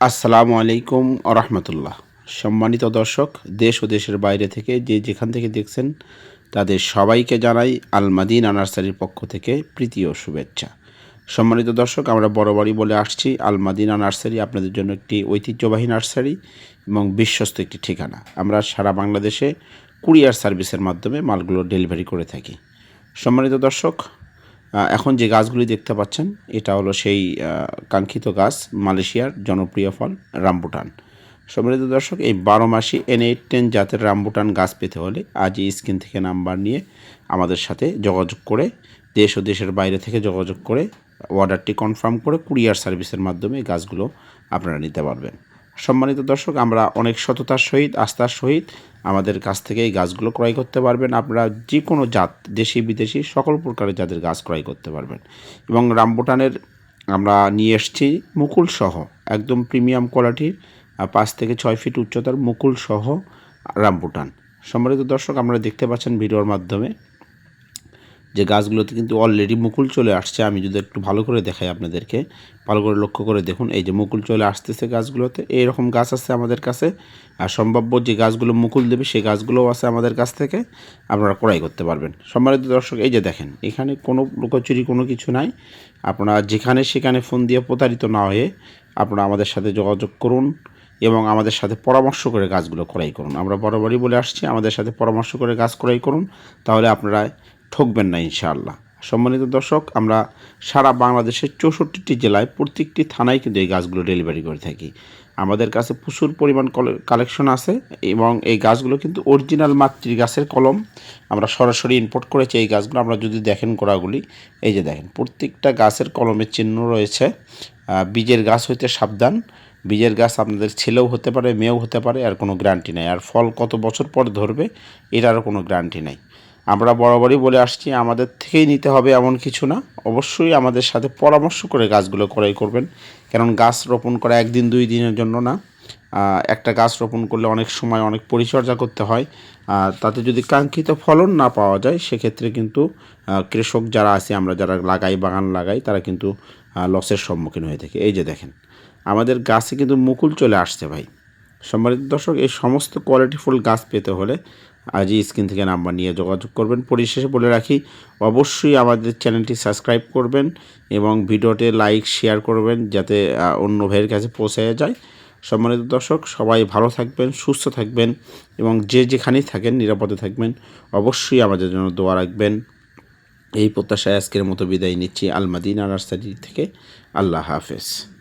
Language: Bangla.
আসসালামু আলাইকুম রহমতুল্লাহ। সম্মানিত দর্শক, দেশ ও দেশের বাইরে থেকে যে যেখান থেকে দেখছেন, তাদের সবাইকে জানাই আলমাদিনা নার্সারির পক্ষ থেকে প্রীতি ও শুভেচ্ছা। সম্মানিত দর্শক, আমরা বরাবরই বলে আসছি, আলমাদিনা নার্সারি আপনাদের জন্য একটি ঐতিহ্যবাহী নার্সারি এবং বিশ্বস্ত একটি ঠিকানা। আমরা সারা বাংলাদেশে কুরিয়ার সার্ভিসের মাধ্যমে মালগুলো ডেলিভারি করে থাকি। সম্মানিত দর্শক এখন যে গাছগুলি দেখতে পাচ্ছেন, এটা হলো সেই কাঙ্ক্ষিত গাছ, মালয়েশিয়ার জনপ্রিয় ফল, রামবুটান। সম্মানিত দর্শক, এই বারো মাসি এন এইট টেন জাতের রামবুটান গাছ পেতে হলে আজই স্ক্রিন থেকে নাম্বার নিয়ে আমাদের সাথে যোগাযোগ করে, দেশ ও দেশের বাইরে থেকে যোগাযোগ করে, অর্ডারটি কনফার্ম করে কুরিয়ার সার্ভিসের মাধ্যমে গাছগুলো আপনারা নিতে পারবেন। সম্মানিত দর্শক, আমরা অনেক সততার সহিত, আস্থার সহিত আমাদের কাছ থেকে এই গাছগুলো ক্রয় করতে পারবেন। আপনারা যে কোনো জাত, দেশি, বিদেশি, সকল প্রকারের জাতের গাছ ক্রয় করতে পারবেন। এবং রামবুটানের আমরা নিয়ে এসেছি মুকুল সহ, একদম প্রিমিয়াম কোয়ালিটির পাঁচ থেকে ছয় ফিট উচ্চতার মুকুল সহ রামবুটান। সম্মানিত দর্শক, আপনারা দেখতে পাচ্ছেন ভিডিওর মাধ্যমে যে গাছগুলোতে কিন্তু অলরেডি মুকুল চলে আসছে, আমি যদি একটু ভালো করে দেখাই আপনাদেরকে, ভালো করে লক্ষ্য করে দেখুন, এই যে মুকুল চলে আসতেছে গাছগুলোতে, এইরকম গাছ আছে আমাদের কাছে, আর সম্ভাব্য যে গাছগুলো মুকুল দেবে, সেই গাছগুলোও আছে আমাদের কাছ থেকে, আপনারা ক্রয় করতে পারবেন। সম্মানিত দর্শক, এই যে দেখেন, এখানে কোনো লুকোচুরি কোনো কিছু নাই, আপনারা যেখানে সেখানে ফোন দিয়ে প্রতারিত না হয়ে আপনারা আমাদের সাথে যোগাযোগ করুন এবং আমাদের সাথে পরামর্শ করে গাছগুলো ক্রয় করুন। আমরা বরাবরই বলে আসছি, আমাদের সাথে পরামর্শ করে গাছ ক্রয় করুন, তাহলে আপনারা ঠকবেন না ইনশাআল্লাহ। সম্মানিত দর্শক, আমরা সারা বাংলাদেশের চৌষট্টিটি জেলায় প্রত্যেকটি থানায় কিন্তু এই গাছগুলো ডেলিভারি করে থাকি। আমাদের কাছে প্রচুর পরিমাণ কালেকশন আছে এবং এই গাছগুলো কিন্তু অরিজিনাল মাতৃ গাছের কলম। আমরা সরাসরি ইম্পোর্ট করেছি এই গাছগুলো। আমরা যদি দেখেন গোড়াগুলি, এই যে দেখেন, প্রত্যেকটা গাছের কলমের চিহ্ন রয়েছে। বীজের গাছ হইতে সাবধান। বীজের গাছ আপনাদের ছেলেও হতে পারে, মেয়েও হতে পারে, আর কোনো গ্যারান্টি নেই। আর ফল কত বছর পর ধরবে, এটারও কোনো গ্যারান্টি নেই। আমরা বরাবরই বলে আসছি, আমাদের থেকেই নিতে হবে এমন কিছু না। অবশ্যই আমাদের সাথে পরামর্শ করে গাছগুলো ক্রয় করবেন। কারণ গাছ রোপণ করা একদিন দুই দিনের জন্য না। একটা গাছ রোপণ করলে অনেক সময় অনেক পরিচর্যা করতে হয়। তাতে যদি কাঙ্ক্ষিত ফলন না পাওয়া যায়, সেক্ষেত্রে কিন্তু কৃষক যারা আছে, আমরা যারা লাগাই, বাগান লাগাই, তারা কিন্তু লসের সম্মুখীন হয়ে থাকে। এই যে দেখেন, আমাদের গাছে কিন্তু মুকুল চলে আসছে ভাই। সম্মানিত দর্শক, এই সমস্ত কোয়ালিটিফুল গাছ পেতে হলে আজই স্ক্রিন থেকে নাম্বার নিয়ে যোগাযোগ করবেন। পরিশেষে বলে রাখি, অবশ্যই আমাদের চ্যানেলটি সাবস্ক্রাইব করবেন এবং ভিডিওতে লাইক, শেয়ার করবেন যাতে অন্য ভাইয়ের কাছে পৌঁছে যায়। সম্মানিত দর্শক, সবাই ভালো থাকবেন, সুস্থ থাকবেন এবং যে যেখানেই থাকেন, নিরাপদে থাকবেন। অবশ্যই আমাদের জন্য দোয়া রাখবেন। এই প্রত্যাশায় আজকের মতো বিদায় নিচ্ছি আলমাদিনা নার্সারি থেকে। আল্লাহ হাফেজ।